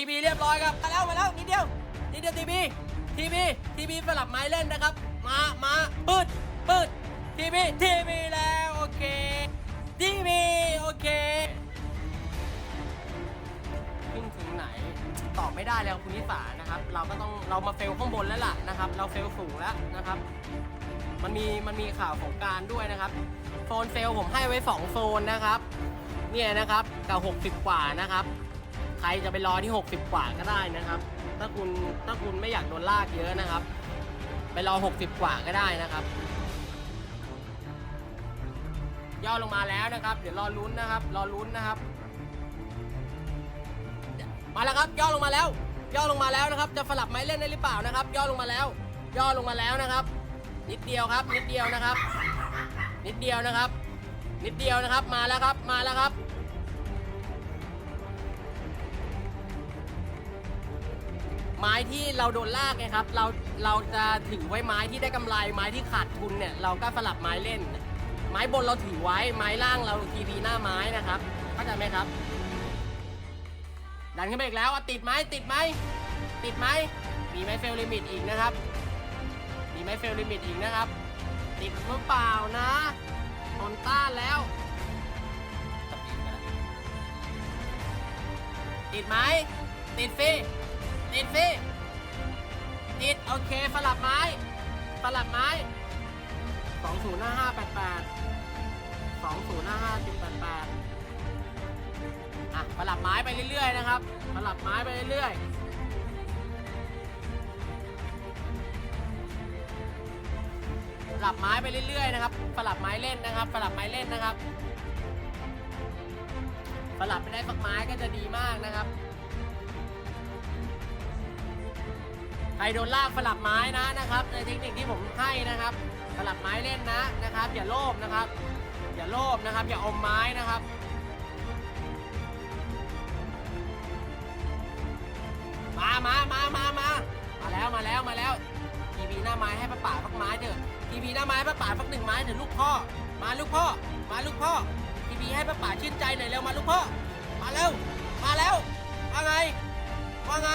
ทีบีเรียบร้อยครับมาแล้วมาแล้วนิดเดียวนิดเดียวทีบีทีบีทีบีสลับไม้เล่นนะครับ มามาปืดปืดทีบีทีบีแล้วโอเคทีบีโอเคขึ้นถึงไหนตอบไม่ได้แล้วคุณนิสานะครับ เราก็ต้องเรามาเฟลข้างบนแล้วล่ะนะครับ เราเฟลสูงแล้วนะครับ มันมีมันมีข่าวของการด้วยนะครับโซนเฟลผมให้ไว้ 2 โซนนะครับ เนี่ยนะครับกับ 60 กว่านะครับ ใครจะไปรอที่ 60 กว่าก็ได้นะครับ ถ้าคุณถ้าคุณไม่อยากโดนลากเยอะนะครับ ไปรอ 60 กว่าก็ได้นะครับ ย่อลงมาแล้วนะครับ เดี๋ยวรอลุ้นนะครับ รอลุ้นนะครับ มาแล้วครับย่อลงมาแล้ว ย่อลงมาแล้วนะครับ จะสลับไม้เล่นได้หรือเปล่านะครับ ย่อลงมาแล้ว ย่อลงมาแล้วนะครับ นิดเดียวครับ นิดเดียวนะครับ นิดเดียวนะครับ นิดเดียวนะครับมาแล้วครับมาแล้วครับ ไม้ที่เราโดนลากไงครับ เราเราจะถือไว้ไม้ที่ได้กำไรไม้ที่ขาดทุนเนี่ยเราก็สลับไม้เล่น ไม้บนเราถือไว้ไม้ล่างเราทีพีหน้าไม้นะครับเข้าใจไหมครับ ดันขึ้นไปอีกแล้วอะติดไหมติดไหมติดไหมมีไหมเฟลลิมิตอีกนะครับ มีไหมเฟลลิมิตอีกนะครับ ติดหรือเปล่านะทนต้านแล้ว ติดไหมติดฟ รีติดฟรีติดโอเคสลับไม้สลับไม้สองศูนย์ห้าห้าแปดแปดสองศูนย์ห้าห้าจุดแปดแปดอะสลับไม้ไปเรื่อยๆนะครับสลับไม้ไปเรื่อยๆสลับไม้ไปเรื่อยๆนะครับสลับไม้เล่นนะครับสลับไม้เล่นนะครับสลับไปได้สักไม้ก็จะดีมากนะครับ ใครโดนลากสลับไม้นะนะครับ ในเทคนิคที่ผมให้นะครับสลับไม้เล่นนะนะครับ อย่าโลภนะครับ อย่าโลภนะครับ อย่าอมไม้นะครับมามามามามามาแล้วมาแล้วมาแล้วทีวีหน้าไม้ให้ป้าป่าสักไม้เถอะทีวีหน้าไม้ป้าป่าสักหนึ่งไม้เถอะลูกพ่อ มาลูกพ่อ มาลูกพ่อทีวีให้ป้าป่าชื่นใจหน่อยเร็วมาลูกพ่อ มาเร็ว มาแล้วว่าไงว่าไง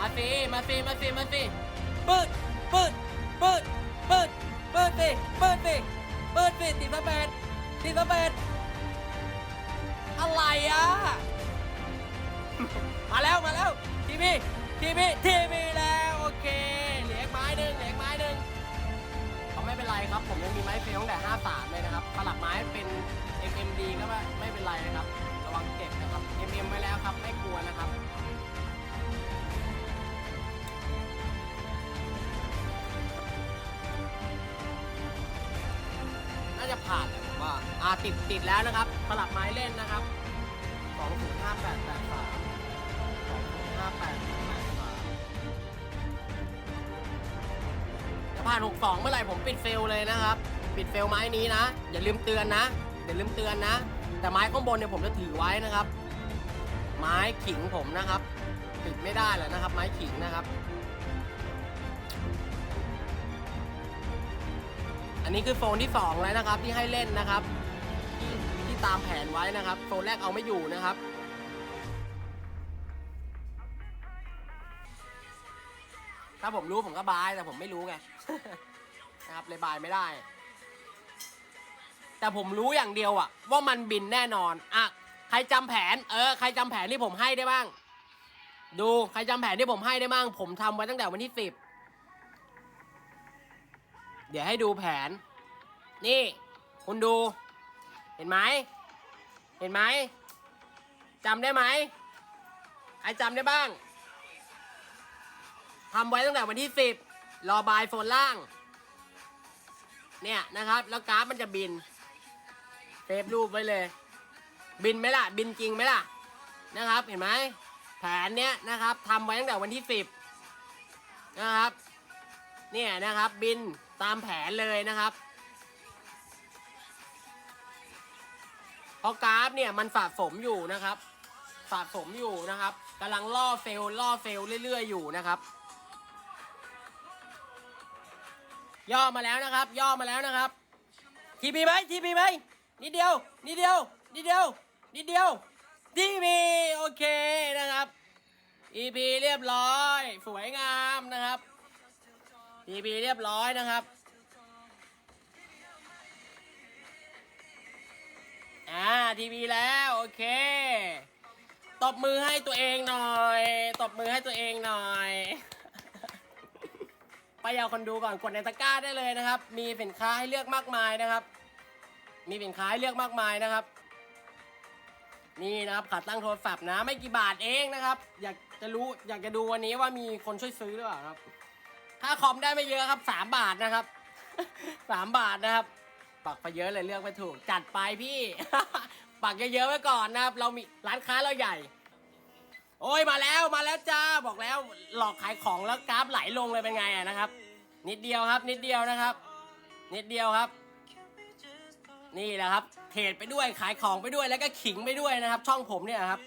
มาสิมาสิมาสิมาสิปืดปืดปืดปืดปืดสิปืดสิปืดสิติดสะเปดติดสะเปดอะไรอะ มาแล้วมาแล้วทีวีทีวีทีวีแล้วโอเค เหลืออีกไม้หนึ่งเหลืออีกไม้หนึ่งเขาไม่เป็นไรครับ ผมยังมีไม้เฟลตั้งแต่5 3เลยนะครับสลับไม้เป็น MMD ก็ไม่ไม่เป็นไรนะครับ ระวังเก็บนะครับ MM ไว้แล้วครับ ไม่กลัวนะครับ น่าจะผ่านแหละผมว่าอ่าติดติดแล้วนะครับสลับไม้เล่นนะครับ205883จะผ่าน 62 เมื่อไหร่ผมปิดเฟลเลยนะครับ ปิดเฟลไม้นี้นะ อย่าลืมเตือนนะอย่าลืมเตือนนะ แต่ไม้ข้างบนเนี่ยผมจะถือไว้นะครับ ไม้ขิงผมนะครับ ปิดไม่ได้แล้วนะครับ ไม้ขิงนะครับ นนี้คือโซนที่2แล้วนะครับที่ให้เล่นนะครับที่ที่ตามแผนไว้นะครับโซนแรกเอาไม่อยู่นะครับ ถ้าผมรู้ผมก็บายแต่ผมไม่รู้ไงนะครับเลยบายไม่ได้ แต่ผมรู้อย่างเดียวอะว่ามันบินแน่นอนอะใครจำแผน เออใครจำแผนที่ผมให้ได้บ้าง ดูใครจำแผนที่ผมให้ได้บ้าง ผมทำไว้ตั้งแต่วันที่สิบ เดี๋ยวให้ดูแผน นี่คุณดู เห็นไหม เห็นไหมจำได้ไหมใครจำได้บ้างทำไว้ตั้งแต่วันที่10รอบายโซนล่าง เนี่ยนะครับ แล้วกราฟมันจะบินเซฟรูปไว้เลย บินไหมล่ะ บินจริงไหมล่ะ นะครับ เห็นไหมแผนเนี้ยนะครับทำไว้ตั้งแต่วันที่10นะครับ เนี่ยนะครับบิน ตามแผนเลยนะครับเพราะกราฟเนี่ยมันสะสมอยู่นะครับสะสมอยู่นะครับกำลังล่อเฟลล่อเฟลเรื่อยๆอยู่นะครับ ย่อมาแล้วนะครับ ย่อมาแล้วนะครับทีพีไหมทีพีไหมนิดเดียวนิดเดียวนิดเดียวนิดเดียวทีพีโอเคนะครับ EP เรียบร้อย สวยงามนะครับ EP เรียบร้อยนะครับอ่าทีวีแล้วโอเค ตบมือให้ตัวเองหน่อย ตบมือให้ตัวเองหน่อยไปเอาคนดูก่อนกดในตะกร้าได้เลยนะครับ มีสินค้าให้เลือกมากมายนะครับ มีสินค้าให้เลือกมากมายนะครับ นี่นะครับขาตั้งโทรศัพท์นะ ไม่กี่บาทเองนะครับ อยากจะรู้อยากจะดูวันนี้ว่ามีคนช่วยซื้อหรือเปล่าครับ ถ้าคอมได้ไม่เยอะครับสามบาทนะครับสามบาทนะครับ ปักไปเยอะเลยเลือกไม่ถูก จัดไปพี่ ปักเยอะๆไว้ก่อนนะครับ เรามีร้านค้าเราใหญ่ โอ้ยมาแล้วมาแล้วจ้าบอกแล้วหลอกขายของแล้วกราฟไหลลงเลยเป็นไงอะนะครับ นิดเดียวครับ นิดเดียวนะครับ นิดเดียวครับ นี่แหละครับเทรดไปด้วยขายของไปด้วยแล้วก็ขิงไปด้วยนะครับ ช่องผมเนี่ยครับ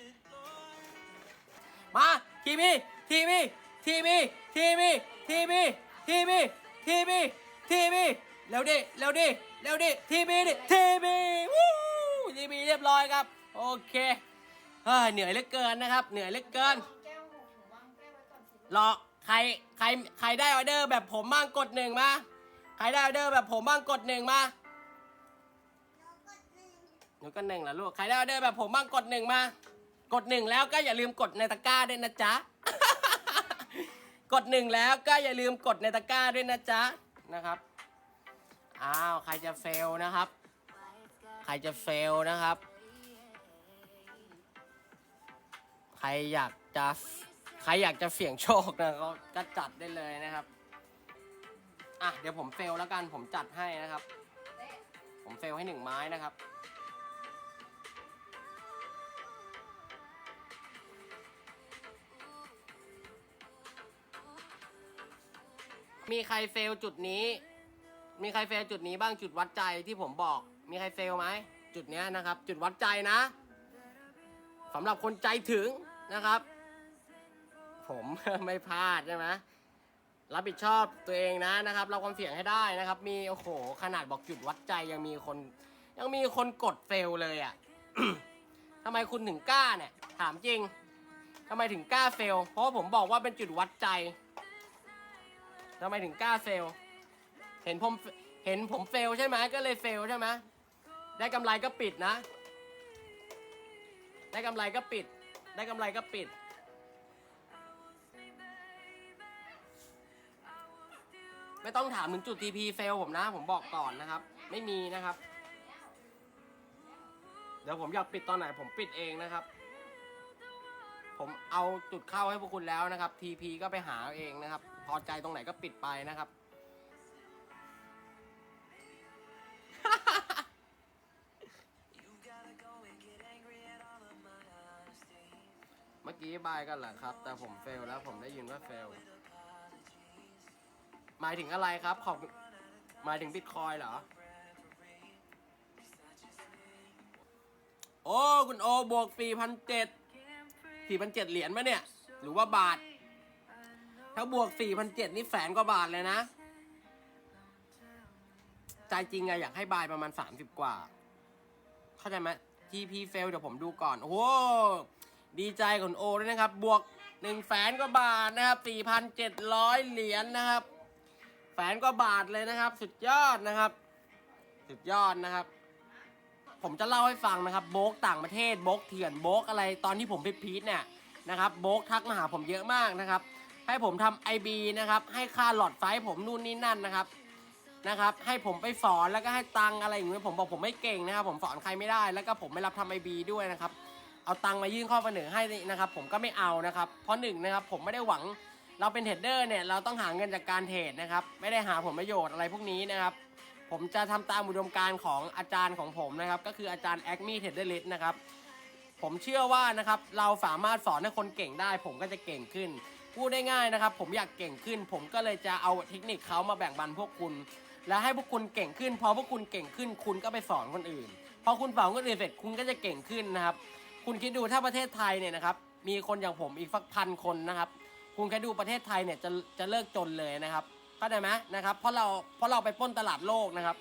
มาทีวีทีวีทีวีทีวี ทีวีทีวีทีวีทีวีเร็วดิเร็วดิเร็วดิทีวีดิทีวีวู้ทีวีเรียบร้อยครับ โอเคเฮ้ยเหนื่อยเหลือเกินนะครับ เหนื่อยเหลือเกินแก้วหกหนูวางแก้วไว้ก่อนสิรอใครใครใครได้ออเดอร์แบบผมบ้างกดหนึ่งมาใครได้ออเดอร์แบบผมบ้างกดหนึ่งมาหนูก็หนึ่งเหรอลูกใครได้ออเดอร์แบบผมบ้างกดหนึ่งมา กดหนึ่งแล้วก็อย่าลืมกดในตะกร้าด้วยนะจ๊ะ กดหนึ่งแล้วก็อย่าลืมกดในตะกร้าด้วยนะจ๊ะนะครับอ้าวใครจะเฟลนะครับ ใครจะเฟลนะครับ ใครอยากจะใครอยากจะเสี่ยงโชคนะก็ก็จัดได้เลยนะครับอะเดี๋ยวผมเฟลแล้วกันผมจัดให้นะครับ ผมเฟลให้หนึ่งไม้นะครับ มีใครเฟลจุดนี้ มีใครเฟลจุดนี้บ้างจุดวัดใจที่ผมบอก มีใครเฟลไหมจุดเนี้ยนะครับ จุดวัดใจนะสำหรับคนใจถึงนะครับ ผม ไม่พลาดใช่ไหมรับผิดชอบตัวเองนะนะครับ เราความเสี่ยงให้ได้นะครับ มีโอ้โหขนาดบอกจุดวัดใจยังมีคน ยังมีคนกดเฟลเลยอะ่ะทำไมคุณถึงกล้าเนี่ย ถามจริงทำไมถึงกล้าเฟล เพราะผมบอกว่าเป็นจุดวัดใจ ทำไมถึงกล้าเฟล เห็นผมเห็นผมเฟลใช่ไหมก็เลยเฟลใช่ไหมได้กำไรก็ปิดนะ ได้กำไรก็ปิด ได้กำไรก็ปิด ไม่ต้องถามถึงจุด TP เฟลผมนะ ผมบอกก่อนนะครับ ไม่มีนะครับ เดี๋ยวผมอยากปิดตอนไหนผมปิดเองนะครับ ผมเอาจุดเข้าให้พวกคุณแล้วนะครับ TP ก็ไปหาเอาเองนะครับ พอใจตรงไหนก็ปิดไปนะครับ เมื่อกี้บายกันเหรอครับ แต่ผมเฟลแล้วผมได้ยินว่าเฟล หมายถึงอะไรครับ ขอบหมายถึงบิตคอยเหรอ โอ้ คุณโอบวก4,700 4,700 เหรียญไหมเนี่ย หรือว่าบาท ถ้าบวก4,700นี่แสนกว่าบาทเลยนะ ใจจริงอะอยากให้บายประมาณ30กว่า เข้าใจไหม TP fail เดี๋ยวผมดูก่อน โอ้โห ดีใจกับคุณโอด้วยนะครับ บวก1แสนกว่าบาทนะครับ4,700เจ็ดร้อยเหรียญนะครับแสนกว่าบาทเลยนะครับ สุดยอดนะครับ สุดยอดนะครับ ผมจะเล่าให้ฟังนะครับ โบกต่างประเทศโบกเถื่อนโบกอะไรตอนที่ผมไปพีทเนี่ยนะครับ โบกทักมาหาผมเยอะมากนะครับ ให้ผมทำไอบีนะครับ ให้ค่าหลอดไฟผมนู่นนี่นั่นนะครับนะครับ ให้ผมไปสอนแล้วก็ให้ตังอะไรอย่างเงี้ยผมบอกผมไม่เก่งนะครับ ผมสอนใครไม่ได้ แล้วก็ผมไม่รับทำไอบีด้วยนะครับ เอาตังมายื่นข้อเสนอให้นะครับ ผมก็ไม่เอานะครับ เพราะหนึ่งนะครับ ผมไม่ได้หวังเราเป็นเทรดเดอร์เนี่ยเราต้องหาเงินจากการเทรดนะครับ ไม่ได้หาผลประโยชน์อะไรพวกนี้นะครับ ผมจะทำตามอุดมการณ์ของอาจารย์ของผมนะครับ ก็คืออาจารย์แอคมี่เทรดเดอร์ลิสนะครับ ผมเชื่อว่านะครับเราสามารถสอนให้คนเก่งได้ ผมก็จะเก่งขึ้น พูดได้ง่ายนะครับ ผมอยากเก่งขึ้น ผมก็เลยจะเอาเทคนิคเขามาแบ่งปันพวกคุณ และให้พวกคุณเก่งขึ้น พอพวกคุณเก่งขึ้น คุณก็ไปสอนคนอื่น พอคุณสอนคนอื่นเสร็จคุณก็จะเก่งขึ้นนะครับ คุณคิดดูถ้าประเทศไทยเนี่ยนะครับ มีคนอย่างผมอีกสักพันคนนะครับ คุณแคิดดูประเทศไทยเนี่ยจะจะเลิกจนเลยนะครับเข้าใจไหมนะครับ เพราะเราเพราะเราไปปล้นตลาดโลกนะครับ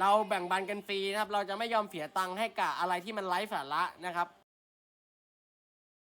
เราแบ่งบันกันฟรีนะครับ เราจะไม่ยอมเสียตังค์ให้กับอะไรที่มันไร้สาระนะครับ